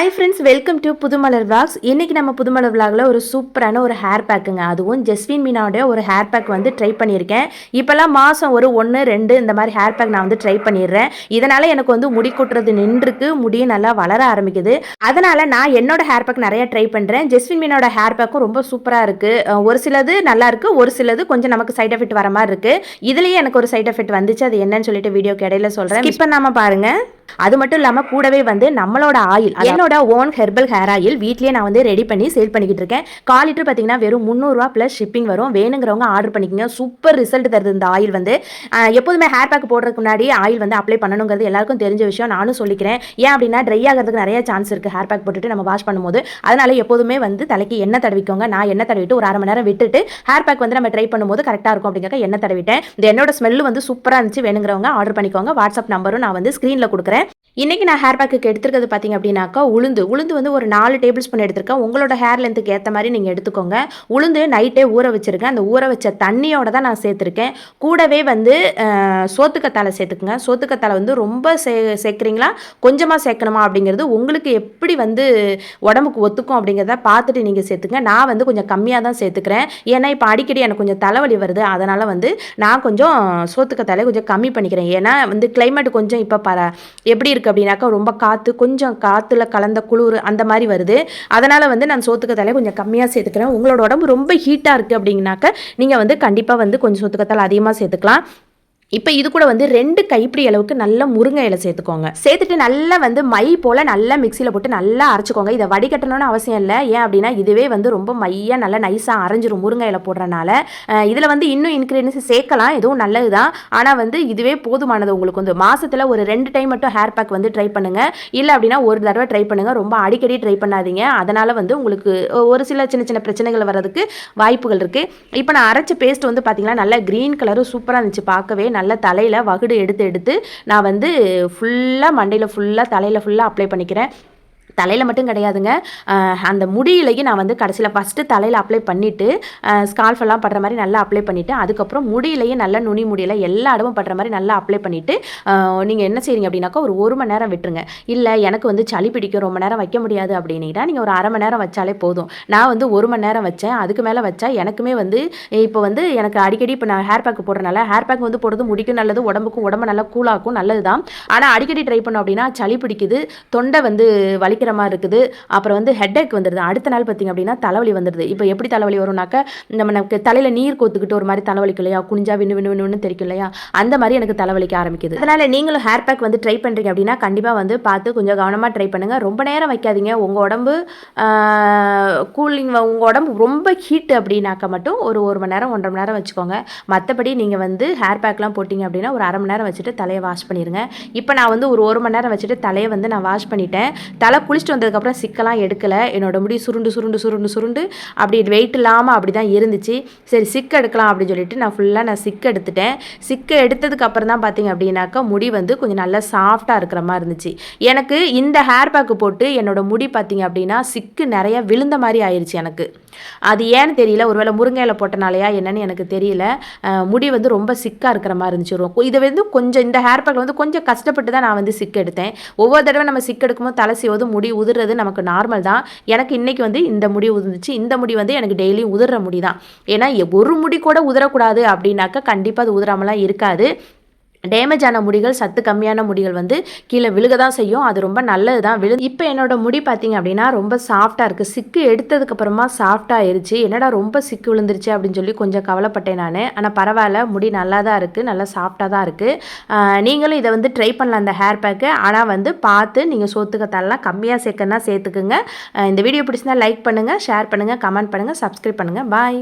Hi friends welcome to Pudhumalar vlogs இன்றைக்கி நம்ம புதுமலர் விளாகில் ஒரு சூப்பரான ஒரு ஹேர் பேக்குங்க அதுவும் ஜெஸ்வின் மீனாவுடைய ஒரு ஹேர் பேக் வந்து ட்ரை பண்ணியிருக்கேன். இப்போல்லாம் மாதம் ஒரு ஒன்று ரெண்டு இந்த மாதிரி ஹேர் பேக் நான் வந்து ட்ரை பண்ணிடுறேன். இதனால் எனக்கு வந்து முடி கொட்டுறது நின்றுக்கு முடியும் நல்லா வளர ஆரம்பிக்குது. அதனால் நான் என்னோட ஹேர் பேக் நிறைய ட்ரை பண்ணுறேன் ஜெஸ்வின் மீனோட ஹேர் பேக்கும் ரொம்ப சூப்பராக இருக்குது ஒரு சிலது நல்லா இருக்குது ஒரு சிலது கொஞ்சம் நமக்கு சைட் எஃபெக்ட் வர மாதிரி இருக்குது இதுலேயே எனக்கு ஒரு சைட் எஃபெக்ட் வந்துச்சு. அது என்னன்னு சொல்லிட்டு வீடியோக்கு இடையில சொல்கிறேன் இப்போ நம்ம பாருங்கள் அது மட்டும் இல்லாமல் கூடவே வந்து நம்மளோட ஆயில் என்னோட ஓன் ஹெர்பல் ஹேர் ஆயில் வீட்லேயே நான் வந்து ரெடி பண்ணி சேல் பண்ணிக்கிட்டு இருக்கேன். கால் லிட்டர் பார்த்தீங்கன்னா வெறும் முந்நூறுரூவா ப்ளஸ் ஷிப்பிங் வரும். வேணுங்கிறவங்க ஆர்டர் பண்ணிக்கோங்க. சூப்பர் ரிசல்ட் தருது இந்த ஆயில் வந்து. எப்போதுமே ஹேர் பேக் போடுறதுக்கு முன்னாடி ஆயில் வந்து அப்ளை பண்ணணுங்கிறது எல்லாருக்கும் தெரிஞ்ச விஷயம். நானும் சொல்லிக்கிறேன். ஏன் அப்படின்னா ட்ரை ஆகிறதுக்கு நிறைய சான்ஸ் இருக்குது ஹேர் பேக் போட்டுட்டு நம்ம வாஷ் பண்ணும்போது. அதனால எப்போதுமே வந்து தலைக்கு எண்ணெய் தடவிக்கோங்க. நான் எண்ணெய் தடவிட்டு ஒரு அரை மணி நேரம் விட்டுட்டு ஹேர் பேக் வந்து நம்ம ட்ரை பண்ணும்போது கரெக்டாக இருக்கும் அப்படிங்கிற எண்ணெய் தடவிட்டேன். இந்த என்னோட ஸ்மெல்லு வந்து சூப்பராக இருந்துச்சு. வேணுங்கிறவங்க ஆர்டர் பண்ணிக்கோங்க. வாட்ஸ்அப் நம்பரும் நான் வந்து ஸ்க்ரீனில் கொடுக்குறேன். இன்றைக்கி நான் ஹேர் பேக்கு எடுத்துருக்கிறது பார்த்தீங்க அப்படின்னாக்கா உளுந்து. உளுந்து வந்து ஒரு நாலு டேபிள் ஸ்பூன் எடுத்திருக்கேன். உங்களோட ஹேர் லென்த்துக்கு ஏற்ற மாதிரி நீங்கள் எடுத்துக்கோங்க. உளுந்து நைட்டே ஊற வச்சுருக்கேன். அந்த ஊற வச்ச தண்ணியோட தான் நான் சேர்த்துருக்கேன். கூடவே வந்து சோத்துக்கத்தாலை சேர்த்துக்குங்க. சோத்துக்கத்தாலை வந்து ரொம்ப சே சேர்க்குறீங்களா? கொஞ்சமாக சேர்க்கணுமா அப்படிங்கிறது உங்களுக்கு எப்படி வந்து உடம்புக்கு ஒத்துக்கும் அப்படிங்கிறத பார்த்துட்டு நீங்கள் சேர்த்துங்க நான் வந்து கொஞ்சம் கம்மியாக தான் சேர்த்துக்கிறேன். ஏன்னா இப்போ அடிக்கடி எனக்கு கொஞ்சம் தலைவலி வருது. அதனால் வந்து நான் கொஞ்சம் சோத்துக்கத்தாழை கொஞ்சம் கம்மி பண்ணிக்கிறேன். ஏன்னா வந்து கிளைமேட் கொஞ்சம் இப்போ ப எப்படி இருக்குது அப்படின்னாக்கா ரொம்ப காற்று கொஞ்சம் காற்றுல கலந்த குளிர் அந்த மாதிரி வருது. அதனால் வந்து நான் சோத்துக்கத்தாலே கொஞ்சம் கம்மியாக சேர்த்துக்கிறேன். உங்களோட உடம்பு ரொம்ப ஹீட்டாக இருக்குது அப்படிங்கனாக்க நீங்கள் வந்து கண்டிப்பாக வந்து கொஞ்சம் சோத்துக்கத்தால் அதிகமாக சேர்த்துக்கலாம். இப்போ இது கூட வந்து ரெண்டு கைப்பிடி அளவுக்கு நல்ல முருங்கை இலை சேர்த்துக்கோங்க. சேர்த்துட்டு நல்லா வந்து மை போல் நல்லா மிக்சியில் போட்டு நல்லா அரைச்சிக்கோங்க. இதை வடிகட்டணும்னு அவசியம் இல்லை. ஏன் அப்படின்னா இதுவே வந்து ரொம்ப மையாக நல்லா நைஸாக அரைஞ்சிரும் முருங்கை இலை போடுறனால. இதில் வந்து இன்னும் இன்க்ரீடியன்ஸ் சேர்க்கலாம். எதுவும் நல்லது தான் ஆனால் வந்து இதுவே போதுமானது உங்களுக்கு வந்து மாதத்தில் ஒரு ரெண்டு டைம் மட்டும் ஹேர் பேக் வந்து ட்ரை பண்ணுங்கள் இல்லை அப்படின்னா ஒரு தடவை ட்ரை பண்ணுங்கள் ரொம்ப அடிக்கடி ட்ரை பண்ணாதீங்க. அதனால் வந்து உங்களுக்கு ஒரு சில சின்ன சின்ன பிரச்சனைகள் வர்றதுக்கு வாய்ப்புகள் இருக்குது இப்போ நான் அரைச்ச பேஸ்ட் வந்து பார்த்தீங்கன்னா நல்லா க்ரீன் கலரும் சூப்பராக இருந்துச்சு. பார்க்கவே நல்லா தலையில் வகுடு எடுத்து எடுத்து நான் வந்து ஃபுல்லாக மண்டையில் ஃபுல்லாக தலையில் ஃபுல்லாக அப்ளை பண்ணிக்கிறேன். தலையில் மட்டும் கிடையாதுங்க. அந்த முடியிலையும் நான் வந்து கடைசியில் ஃபஸ்ட்டு தலையில் அப்ளை பண்ணிவிட்டு ஸ்கால்ஃப் எல்லாம் படுற மாதிரி நல்லா அப்ளை பண்ணிவிட்டு அதுக்கப்புறம் முடியிலையும் நல்லா நுனி முடியல எல்லா இடமும் படுற மாதிரி நல்லா அப்ளை பண்ணிவிட்டு நீங்கள் என்ன செய்றீங்க அப்படின்னாக்கா ஒரு ஒரு மணி நேரம் விட்டுருங்க. இல்லை எனக்கு வந்து சளி பிடிக்கும் ரொம்ப நேரம் வைக்க முடியாது அப்படின்னா நீங்கள் ஒரு அரை மணி நேரம் வச்சாலே போதும். நான் வந்து ஒரு மணி நேரம் வச்சேன் அதுக்கு மேலே வச்சா எனக்குமே வந்து இப்போ வந்து எனக்கு அடிக்கடி இப்போ நான் ஹேர் பேக் போடுறனால ஹேர் பேக் வந்து போடுறது முடிக்கும் நல்லது உடம்புக்கும் உடம்பு நல்லா கூலாக்கும் நல்லது தான் ஆனால் அடிக்கடி ட்ரை பண்ணோம் அப்படின்னா சளி பிடிக்குது தொண்டை வந்து வலிக்கிற மாதிரி இருக்குது. அப்புறம் வந்து ஹெட்டேக் வந்துடுது அடுத்த நாள் பார்த்திங்க அப்படின்னா தலைவலி வந்துடுது இப்போ எப்படி தலைவலி வரும்னாக்க நம்ம நமக்கு தலையில் நீர் கோத்துக்கிட்டு ஒரு மாதிரி தலைவலிக்கும் இல்லையா? குனிஞ்சா விண்ணு விண்ணு விண்ணு தெரிக்கும் இல்லையா? அந்த மாதிரி எனக்கு தலைவலிக்க ஆரம்பிக்குது. அதனால் நீங்களும் ஹேர் பேக் வந்து ட்ரை பண்ணுறீங்க அப்படின்னா கண்டிப்பாக வந்து பார்த்து கொஞ்சம் கவனமாக ட்ரை பண்ணுங்கள் ரொம்ப நேரம் வைக்காதீங்க. உங்கள் உடம்பு கூலிங் உங்கள் உடம்பு ரொம்ப ஹீட் அப்படின்னாக்க மட்டும் ஒரு ஒரு மணி நேரம் ஒன்றரை மணி நேரம் வச்சுக்கோங்க. மற்றபடி நீங்கள் வந்து ஹேர் பேக்லாம் போட்டிங்க அப்படின்னா ஒரு அரை மணி நேரம் வச்சுட்டு தலையை வாஷ் பண்ணிடுங்க இப்போ நான் வந்து ஒரு ஒரு மணி நேரம் வச்சுட்டு தலையை வந்து நான் வாஷ் பண்ணிட்டேன். தலை குளிச்சுட்டு வந்ததுக்கப்புறம் சிக்கெல்லாம் எடுக்கலை. என்னோட முடி சுருண்டு சுருண்டு சுருண்டு சுருண்டு. அப்படி வெயிட் இல்லாமல் அப்படி தான் இருந்துச்சு. சரி சிக்கு எடுக்கலாம் அப்படின்னு சொல்லிட்டு நான் ஃபுல்லாக நான் சிக்கு எடுத்துட்டேன். சிக்கு எடுத்ததுக்கப்புறம் தான் பார்த்தீங்க அப்படின்னாக்கா முடி வந்து கொஞ்சம் நல்லா சாஃப்டாக இருக்கிற மாதிரி இருந்துச்சு. எனக்கு இந்த ஹேர் பேக்கு போட்டு என்னோட முடி பார்த்தீங்க அப்படின்னா சிக்கு நிறைய விழுந்த மாதிரி ஆயிடுச்சு எனக்கு. அது ஏன்னு தெரியல. ஒருவேளை முருங்கையில் போட்டனாலையா என்னன்னு எனக்கு தெரியல. முடி வந்து ரொம்ப சிக்காக இருக்கிற மாதிரி இருந்துச்சு. இதை வந்து கொஞ்சம் இந்த ஹேர் பேக்கில் வந்து கொஞ்சம் கஷ்டப்பட்டு தான் நான் வந்து சிக்கு எடுத்தேன். ஒவ்வொரு தடவை நம்ம சிக்கு எடுக்கும்போது தலை செய்வது முடி முடி உதிர்றது நமக்கு நார்மல் தான். எனக்கு இன்றைக்கி வந்து இந்த முடி உதிர்ந்துச்சு இந்த முடி வந்து எனக்கு டெய்லியும் உதிர்ற முடி தான் ஏன்னா ஒரு முடி கூட உதிரக்கூடாது அப்படின்னாக்கா கண்டிப்பாக அது உதிராமலாம் இருக்காது. டேமேஜ் ஆன முடிகள் சத்து கம்மியான முடிகள் வந்து கீழே விழுக தான் செய்யும். அது ரொம்ப நல்லது தான் விழு இப்போ என்னோட முடி பார்த்தீங்க அப்படின்னா ரொம்ப சாஃப்டாக இருக்குது சிக்கு எடுத்ததுக்கப்புறமா சாஃப்டாகிருச்சு என்னடா ரொம்ப சிக்கு விழுந்துருச்சு அப்படின்னு சொல்லி கொஞ்சம் கவலைப்பட்டேன் நான். ஆனால் பரவாயில்ல முடி நல்லா தான் இருக்குது நல்லா சாஃப்டாக தான் இருக்குது நீங்களும் இதை வந்து ட்ரை பண்ணலாம் அந்த ஹேர் பேக்கு ஆனால் வந்து பார்த்து நீங்கள் சோத்துக்கத்தாலாம் கம்மியாக சேர்க்கணும்னா சேர்த்துக்குங்க. இந்த வீடியோ பிடிச்சிருந்தா லைக் பண்ணுங்கள் ஷேர் பண்ணுங்கள் கமெண்ட் பண்ணுங்கள் சப்ஸ்கிரைப் பண்ணுங்கள் பாய்